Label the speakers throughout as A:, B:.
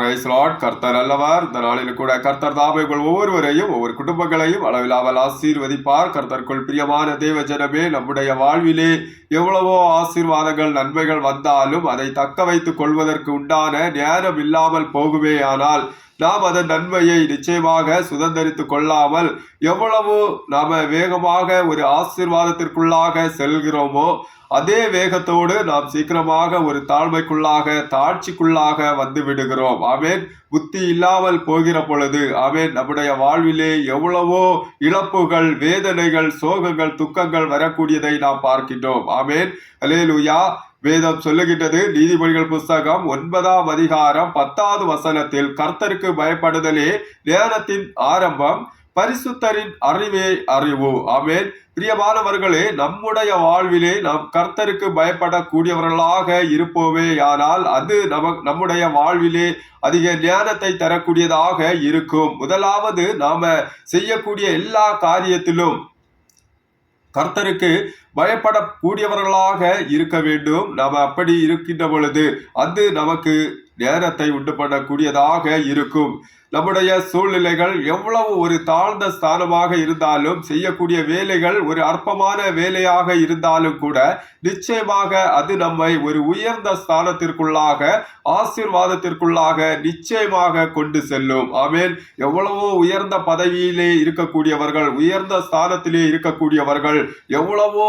A: பிரைஸ்லாட் கர்த்தர் அல்லவர். இந்த நாளில் கூட கர்த்தர் தாபைகள் உங்கள் ஒவ்வொருவரையும் ஒவ்வொரு குடும்பங்களையும் அளவில்லாமல் ஆசீர்வதிப்பார். கர்த்தருக்குள் பிரியமான தேவ ஜனமே நம்முடைய வாழ்விலே எவ்வளவோ ஆசீர்வாதங்கள் நன்மைகள் வந்தாலும் அதை தக்க வைத்துக் கொள்வதற்கு உண்டான நேரம் இல்லாமல் போகுமேயானால் நாம் அதன் நன்மையை நிச்சயமாக சுதந்திரித்து கொள்ளாமல் எவ்வளவு நாம வேகமாக ஒரு ஆசீர்வாதத்திற்குள்ளாக செல்கிறோமோ அதே வேகத்தோடு நாம் சீக்கிரமாக ஒரு தாழ்மைக்குள்ளாக தாழ்ச்சிக்குள்ளாக வந்து விடுகிறோம். ஆமேன். புத்தி இல்லாமல் போகிற பொழுது ஆமேன். நம்முடைய வாழ்விலே எவ்வளவோ இழப்புகள் வேதனைகள் சோகங்கள் துக்கங்கள் வரக்கூடியதை நாம் பார்க்கின்றோம். ஆமேன். அலேலுயா வேதம் சொல்லுகின்றது நீதிமொழிகள் புஸ்தகம் ஒன்பதாம் அதிகாரம் பத்தாவது வசனத்தில் கர்த்தருக்கு பயப்படுதலே நேரத்தின் ஆரம்பம் பரிசுத்தரின் அறிவே அறிவு. ஆமேன். பிரியமானவர்களே நம்முடைய வாழ்விலே நாம் கர்த்தருக்கு பயப்படக்கூடியவர்களாக இருப்போமே ஆனால் அது நம நம்முடைய வாழ்விலே அதிக ஞானத்தை தரக்கூடியதாக இருக்கும். முதலாவது நாம செய்யக்கூடிய எல்லா காரியத்திலும் கர்த்தருக்கு பயப்படக்கூடியவர்களாக இருக்க வேண்டும். நாம் அப்படி இருக்கின்ற பொழுது அது நமக்கு நேரத்தை உண்டு பண்ணக்கூடியதாக இருக்கும். நம்முடைய சூழ்நிலைகள் எவ்வளவு ஒரு தாழ்ந்த ஸ்தானமாக இருந்தாலும் செய்யக்கூடிய வேலைகள் ஒரு அற்பமான வேலையாக இருந்தாலும் கூட நிச்சயமாக அது நம்மை ஒரு உயர்ந்த ஸ்தானத்திற்குள்ளாக ஆசீர்வாதத்திற்குள்ளாக நிச்சயமாக கொண்டு செல்லும். ஆமேன். எவ்வளவோ உயர்ந்த பதவியிலே இருக்கக்கூடியவர்கள் உயர்ந்த ஸ்தானத்திலே இருக்கக்கூடியவர்கள் எவ்வளவோ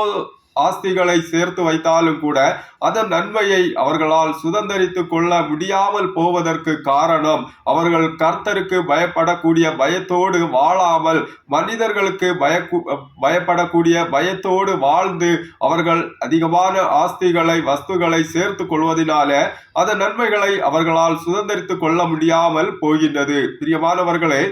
A: ஆஸ்திகளை சேர்த்து வைத்தாலும் கூட அதன் நன்மையை அவர்களால் சுதந்திரித்து கொள்ள முடியாமல் போவதற்கு காரணம் அவர்கள் கர்த்தருக்கு பயப்படக்கூடிய பயத்தோடு வாழாமல் மனிதர்களுக்கு பய பயப்படக்கூடிய பயத்தோடு வாழ்ந்து அவர்கள் அதிகமான ஆஸ்திகளை வஸ்துகளை சேர்த்து கொள்வதனால அதன் நன்மைகளை அவர்களால் சுதந்திரித்து கொள்ள முடியாமல் போகின்றது. பிரியமானவர்களே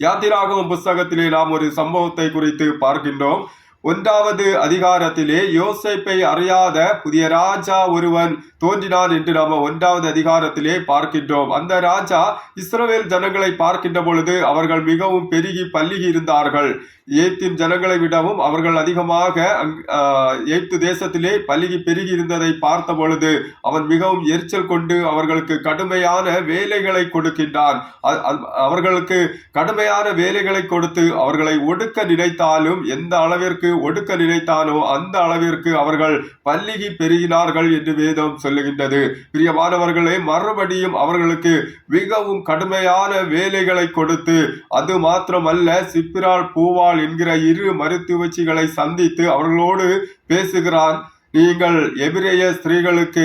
A: யாத்திராகவும் புஸ்தகத்திலே நாம் ஒரு சம்பவத்தை குறித்து பார்க்கின்றோம். ஒன்றாவது அதிகாரத்திலே யோசேப்பை அறியாத புதிய ராஜா ஒருவன் தோன்றினான் என்று நாம் ஒன்றாவது அதிகாரத்திலே பார்க்கின்றோம். அந்த ராஜா இஸ்ரவேல் ஜனங்களை பார்க்கின்ற பொழுது அவர்கள் மிகவும் பெருகி பல்லுகி இருந்தார்கள். ஏத்தின் ஜனங்களை விடவும் அவர்கள் அதிகமாக ஏத்து தேசத்திலே பல்லுகி பெருகி இருந்ததை பார்த்த பொழுது அவன் மிகவும் எரிச்சல் கொண்டு அவர்களுக்கு கடுமையான வேலைகளை கொடுக்கின்றான். அவர்களுக்கு கடுமையான வேலைகளை கொடுத்து அவர்களை ஒடுக்க நினைத்தாலும் எந்த அளவிற்கு ஒடுக்க நினைத்தானோ அந்த அளவிற்கு அவர்கள் பல்லிகி பெருகினார்கள் என்று வேதம் சொல்லுகின்றது. பிரியமானவர்களே மறுபடியும் அவர்களுக்கு மிகவும் கடுமையான வேலைகளை கொடுத்து அது மாத்திரமல்ல சிப்பிரால் பூவால் என்கிற இரு மருத்துவச்சிகளை சந்தித்து அவர்களோடு பேசுகிறான். நீங்கள் எபிரேய ஸ்திரீகளுக்கு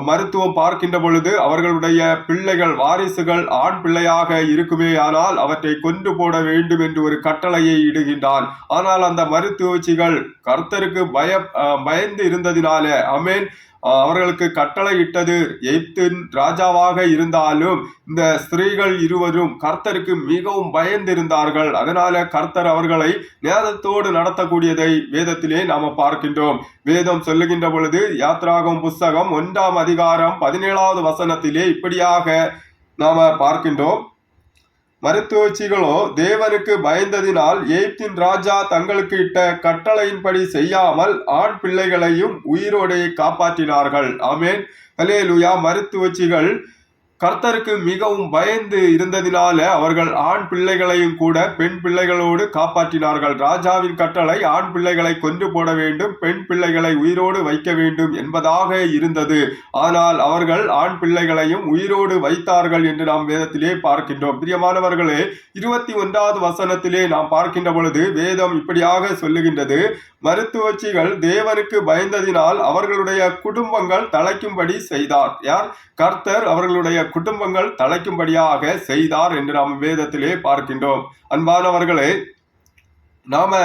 A: மருத்துவம் பார்க்கின்ற பொழுது அவர்களுடைய பிள்ளைகள் வாரிசுகள் ஆண் பிள்ளையாக இருக்குமே ஆனால் அவற்றை கொண்டு போட வேண்டும் என்று ஒரு கட்டளையை இடுகின்றான். ஆனால் அந்த மருத்துவச்சிகள் கர்த்தருக்கு பய பயந்து இருந்ததினால அமேன் அவர்களுக்கு கட்டளையிட்டது எய்த்தின் ராஜாவாக இருந்தாலும் இந்த ஸ்திரீகள் இருவரும் கர்த்தருக்கு மிகவும் பயந்திருந்தார்கள். அதனால கர்த்தர் அவர்களை நேதத்தோடு நடத்தக்கூடியதை வேதத்திலே நாம பார்க்கின்றோம். வேதம் சொல்லுகின்ற பொழுது யாத்ராகம் புஸ்தகம் ஒன்றாம் அதிகாரம் பதினேழாவது வசனத்திலே இப்படியாக நாம பார்க்கின்றோம். மருத்துவச்சிகளோ தேவனுக்கு பயந்ததினால் எய்ப்தின் ராஜா தங்களுக்கு இட்ட கட்டளையின்படி செய்யாமல் ஆண் பிள்ளைகளையும் உயிரோடையை காப்பாற்றினார்கள். ஆமேன். அலேலுயா மருத்துவச்சிகள் கர்த்தருக்கு மிகவும் பயந்து இருந்ததினால அவர்கள் ஆண் பிள்ளைகளையும் கூட பெண் பிள்ளைகளோடு காப்பாற்றினார்கள். ராஜாவின் கட்டளை ஆண் பிள்ளைகளை கொன்று போட வேண்டும் பெண் பிள்ளைகளை உயிரோடு வைக்க வேண்டும் என்பதாக இருந்தது. ஆனால் அவர்கள் ஆண் பிள்ளைகளையும் உயிரோடு வைத்தார்கள் என்று நாம் வேதத்திலே பார்க்கின்றோம். பிரியமானவர்களே இருபத்தி ஒன்றாவது வசனத்திலே நாம் பார்க்கின்ற பொழுது வேதம் இப்படியாக சொல்லுகின்றது. மருத்துவச்சிகள் தேவனுக்கு பயந்ததினால் அவர்களுடைய குடும்பங்கள் தலைக்கும்படி செய்தார். யார்? கர்த்தர் அவர்களுடைய குடும்பங்கள் தலைக்கும்படியாக செய்தார் என்று நாம் வேதத்திலே பார்க்கின்றோம். அன்பானவர்களே நாம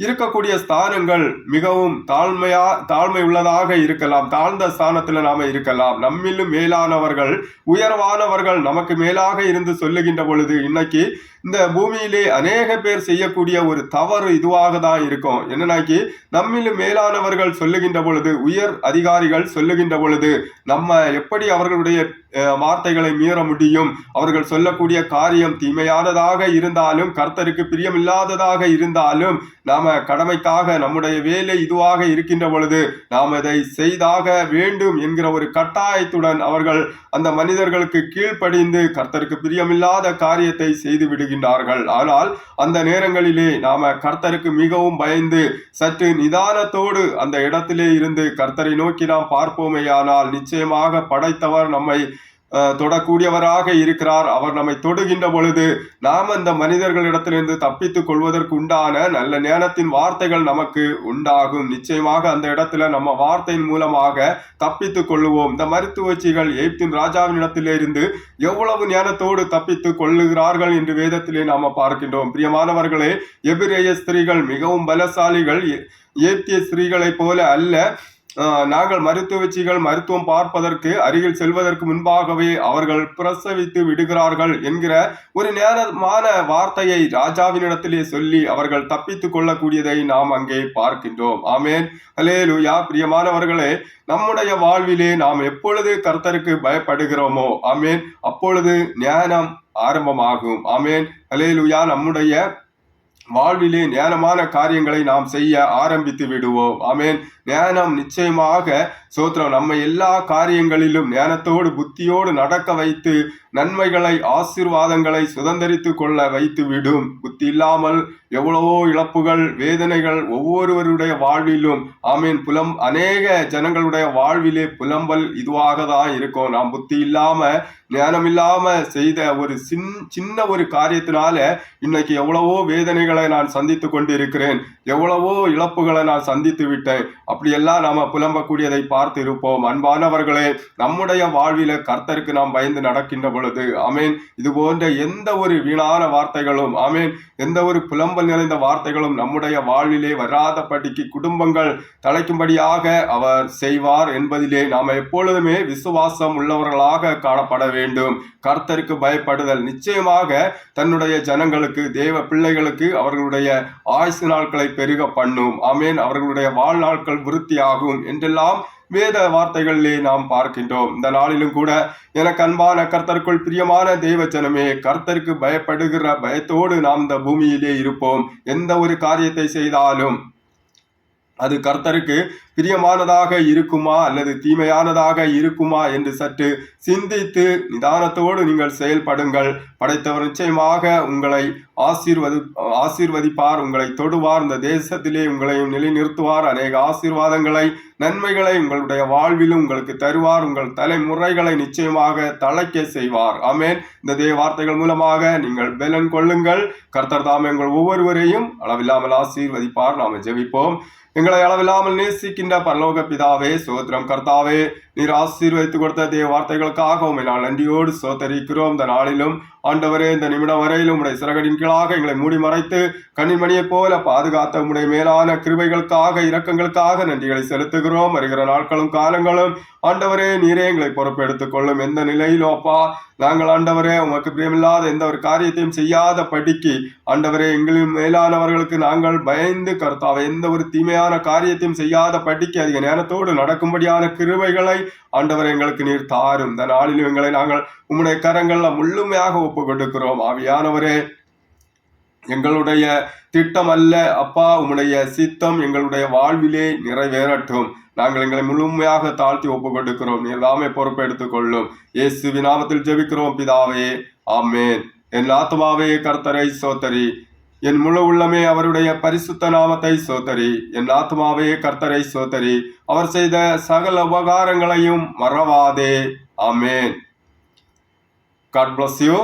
A: இருக்கக்கூடிய ஸ்தானங்கள் மிகவும் தாழ்மையா தாழ்மை உள்ளதாக இருக்கலாம். தாழ்ந்த ஸ்தானத்துல நாம இருக்கலாம். நம்மிலும் மேலானவர்கள் உயர்வானவர்கள் நமக்கு மேலாக இருந்து சொல்லுகின்ற பொழுது இன்னைக்கு இந்த பூமியிலே அநேக பேர் செய்யக்கூடிய ஒரு தவறு இதுவாக தான் இருக்கும். என்னன்னாக்கி நம்மிலும் மேலானவர்கள் சொல்லுகின்ற பொழுது உயர் அதிகாரிகள் சொல்லுகின்ற பொழுது நம்ம எப்படி அவர்களுடைய வார்த்தைகளை மீற முடியும்? அவர்கள் சொல்லக்கூடிய காரியம் தீமையானதாக இருந்தாலும் கர்த்தருக்கு பிரியமில்லாததாக இருந்தாலும் நாம நாம கடமைக்காக நம்முடைய வேலை இதுவாக இருக்கின்ற பொழுது நாம் அதை செய்தாக வேண்டும் என்கிற ஒரு கட்டாயத்துடன் அவர்கள் அந்த மனிதர்களுக்கு கீழ்ப்படிந்து கர்த்தருக்கு பிரியமில்லாத காரியத்தை செய்து விடுகின்றார்கள். ஆனால் அந்த நேரங்களிலே நாம கர்த்தருக்கு மிகவும் பயந்து சற்று நிதானத்தோடு அந்த இடத்திலே இருந்து கர்த்தரை நோக்கி நாம் பார்ப்போமேயானால் நிச்சயமாக படைத்தவர் நம்மை தொடக்கூடியவராக இருக்கிறார். அவர் நம்மை தொடுகின்ற பொழுது நாம் அந்த மனிதர்களிடத்திலிருந்து தப்பித்துக் கொள்வதற்கு உண்டான நல்ல ஞானத்தின் வார்த்தைகள் நமக்கு உண்டாகும். நிச்சயமாக அந்த இடத்துல நம்ம வார்த்தையின் மூலமாக தப்பித்துக் கொள்ளுவோம். இந்த மருத்துவச்சிகள் எய்ப்தின் ராஜாவினிடத்திலிருந்து எவ்வளவு ஞானத்தோடு தப்பித்துக் கொள்ளுகிறார்கள் என்று வேதத்திலே நாம பார்க்கின்றோம். பிரியமானவர்களே எபிரேய ஸ்திரீகள் மிகவும் பலசாலிகள். எ- ஏப்திய ஸ்திரீகளைப் போல அல்ல. நாங்கள் மருத்துவச்சிகள் மருத்துவம் பார்ப்பதற்கு அருகில் செல்வதற்கு முன்பாகவே அவர்கள் பிரசவித்து விடுகிறார்கள் என்கிற ஒரு நேரமான வார்த்தையை ராஜாவினிடத்திலே சொல்லி அவர்கள் தப்பித்துக் கொள்ளக்கூடியதை நாம் அங்கே பார்க்கின்றோம். ஆமேன். ஹலே லுயா பிரியமானவர்களே நம்முடைய வாழ்விலே நாம் எப்பொழுது கர்த்தருக்கு பயப்படுகிறோமோ ஆமேன். அப்பொழுது ஞானம் ஆரம்பமாகும். ஆமேன். ஹலே லுயா நம்முடைய வாழ்விலே ஞானமான காரியங்களை நாம் செய்ய ஆரம்பித்து விடுவோம். ஆமேன். ஞானம் நிச்சயமாக சோத்திரம் நம்ம எல்லா காரியங்களிலும் ஞானத்தோடு புத்தியோடு நடக்க வைத்து நன்மைகளை ஆசீர்வாதங்களை சுதந்தரித்து கொள்ள வைத்து விடும். புத்தி இல்லாமல் எவ்வளவோ இழப்புகள் வேதனைகள் ஒவ்வொருவருடைய வாழ்விலும் ஆமீன் புலம் அநேக ஜனங்களுடைய வாழ்விலே புலம்பல் இதுவாக தான் இருக்கும். நாம் புத்தி இல்லாம ஞானம் இல்லாம செய்த ஒரு சின் சின்ன ஒரு காரியத்தினால இன்னைக்கு எவ்வளவோ வேதனைகளை நான் சந்தித்து கொண்டிருக்கிறேன். எவ்வளவோ இழப்புகளை நான் சந்தித்து விட்டேன். அப்படியெல்லாம் நாம புலம்பக்கூடியதை பார்த்து இருப்போம் அன்பானவர்களே நம்முடைய வாழ்வில கர்த்தருக்கு நாம் பயந்து நடக்கின்ற பொழுது அமேன் இது போன்ற எந்த ஒரு வீணான வார்த்தைகளும் அமேன் எந்த ஒரு புலம்பல் நிறைந்த வார்த்தைகளும் நம்முடைய வாழ்விலே வராதபடிக்கு குடும்பங்கள் தலைக்கும்படியாக அவர் செய்வார் என்பதிலே நாம் எப்பொழுதுமே விசுவாசம் உள்ளவர்களாக காணப்பட வேண்டும். கர்த்தருக்கு பயப்படுதல் நிச்சயமாக தன்னுடைய ஜனங்களுக்கு தேவ பிள்ளைகளுக்கு அவர்களுடைய ஆயுசு நாட்களை பெருக பண்ணும். அமேன் அவர்களுடைய வாழ்நாட்கள் விருத்தியாகும் என்றெல்லாம் வேத வார்த்தைகளிலே நாம் பார்க்கின்றோம். இந்த நாளிலும் கூட எனக்கு அன்பான கர்த்தருக்குள் பிரியமான தெய்வச்சனமே கர்த்தருக்கு பயப்படுகிற பயத்தோடு நாம் இந்த பூமியிலே இருப்போம். எந்த ஒரு காரியத்தை செய்தாலும் அது கர்த்தருக்கு பிரியமானதாக இருக்குமா அல்லது தீமையானதாக இருக்குமா என்று சற்று சிந்தித்து நிதானத்தோடு நீங்கள் செயல்படுங்கள். படைத்தவர் நிச்சயமாக உங்களை ஆசீர்வதி ஆசீர்வதிப்பார் உங்களை தொடுவார். இந்த தேசத்திலே உங்களையும் நிலைநிறுத்துவார். அநேக ஆசீர்வாதங்களை நன்மைகளை உங்களுடைய வாழ்விலும் உங்களுக்கு தருவார். உங்கள் தலைமுறைகளை நிச்சயமாக தலைக்க செய்வார். ஆமேன். இந்த தேவ வார்த்தைகள் மூலமாக நீங்கள் பலன் கொள்ளுங்கள். கர்த்தர் தாமே உங்கள் ஒவ்வொருவரையும் அளவில்லாமல் ஆசீர்வதிப்பார். நாம ஜெபிப்போம். எங்களை அளவில்லாமல் நேசிக்கின்ற பரலோக பிதாவே சோத்திரம் கர்த்தாவே நீர் ஆசீர்வதித்து கொடுத்த தேவ வார்த்தைகளுக்காக உண்மை நான் நன்றியோடு சோத்தரிக்கிறோம். இந்த நாளிலும் ஆண்டவரே இந்த நிமிடம் வரையிலும் உடைய சிறகடின் கீழாக எங்களை மூடி மறைத்து கண்ணின்மணியைப் போல பாதுகாத்த உடைய மேலான கிருபைகளுக்காக இரக்கங்களுக்காக நன்றிகளை செலுத்துகிறோம். வருகிற நாட்களும் காலங்களும் ஆண்டவரே நீரே எங்களை பொறுப்பெடுத்துக் கொள்ளும் எந்த நிலையிலும் அப்பா நாங்கள் ஆண்டவரே உமக்கு பிரியமில்லாத எந்த ஒரு காரியத்தையும் செய்யாத படிக்கு. ஆண்டவரே எங்களின் மேலானவர்களுக்கு நாங்கள் பயந்து கருத்தாவை எந்த ஒரு தீமையான காரியத்தையும் செய்யாத படிக்கு அதிக நேரத்தோடு நடக்கும்படியான கிருவைகளை ஆண்டவரே எங்களுக்கு நீர் தாரும். இந்த நாளிலும் எங்களை நாங்கள் உம்முடைய கரங்களில் முழுமையாக ஒப்பு கொடுக்கிறோம் ஆவியானவரே எங்களுடைய திட்டம் அல்ல அப்பா உம்முடைய சித்தம் எங்களுடைய வாழ்விலே நிறைவேறட்டும். நாங்கள் எங்களை முழுமையாக தாழ்த்தி ஒப்பு கொடுக்கிறோம் நீர் பொறுப்பெடுத்துக் கொள்ளும். இயேசு விநாமத்தில் ஜெபிக்கிறோம் பிதாவே. ஆமேன். என் ஆத்மாவே கர்த்தரை சோத்தரி. என் முழு உள்ளமே அவருடைய பரிசுத்த நாமத்தை சோதரி என் ஆத்மாவே கர்த்தரை சோதரி அவர் செய்த சகல உபகாரங்களையும் மறவாதே. ஆமேன். God bless you